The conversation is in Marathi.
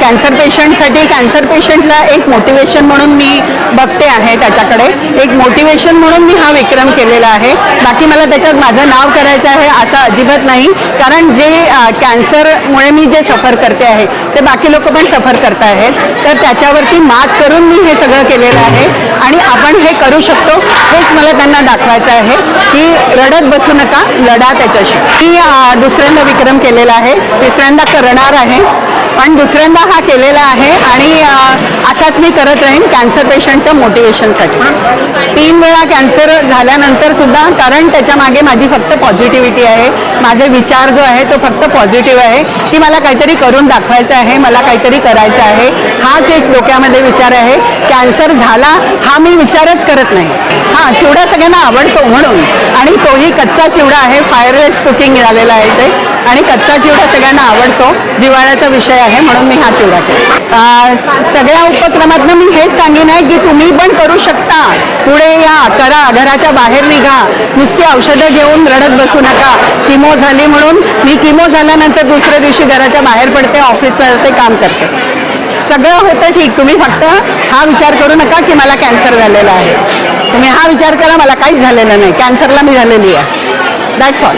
कॅन्सर पेशंटसाठी कॅन्सर पेशंटला एक मोटिवेशन म्हणून मी बघते आहे त्याच्याकडे. एक मोटिवेशन म्हणून मी हा विक्रम केलेला आहे. बाकी मला त्याच्यात माझं नाव करायचं आहे असं अजिबात नाही. कारण जे कॅन्सरमुळे मी जे सफर करते आहे ते बाकी लोक पण सफर करत आहेत. तर त्याच्यावरती मात करून मी हे सगळं केलेलं आहे. आणि आपण हे करू शकतो हेच मला त्यांना दाखवायचं आहे की रडत बसू नका लढा त्याच्याशी. मी दुसऱ्यांदा विक्रम केलेला आहे. तिसऱ्यांदा करणार आहे. पण दुसऱ्यांदा हा केलेला आहे आणि असाच मी करत राहीन कॅन्सर पेशंटच्या मोटिवेशनसाठी तीन वेळा कॅन्सर झाल्यानंतर सुद्धा कारण त्याच्यामागे माझी फक्त पॉझिटिव्हिटी आहे माझे विचार जो आहे तो फक्त पॉझिटिव्ह आहे की मला काहीतरी करून दाखवायचं आहे मला काहीतरी करायचं आहे. हाच एक डोक्यामध्ये विचार आहे कॅन्सर झाला हा मी विचारच करत नाही. हां चिवडा सगळ्यांना आवडतो म्हणून. आणि तोही कच्चा चिवडा आहे फायरलेस कुकिंग झालेला आहे ते आणि कच्चा चिवडा सगळ्यांना आवडतो. जिव्हाळ्याचा विषय आहे म्हणून मी हा चिवडा केला सगळ्या उपक्रमातनं मी हेच सांगेन आहे की तुम्ही पण करू शकता. पुढे या करा घराच्या बाहेर निघा. नुसती औषधं घेऊन रडत बसू नका. किमो झाली म्हणून मी किमो झाल्यानंतर दुसऱ्या दिवशी घराच्या बाहेर पडते ऑफिसला जाते काम करते. सगळं होतं ठीक तुम्ही फक्त हा विचार करू नका की मला कॅन्सर झालेला आहे. तुम्ही हा विचार करा मला काहीच झालेलं नाही. कॅन्सरला मी झालेली आहे. That's all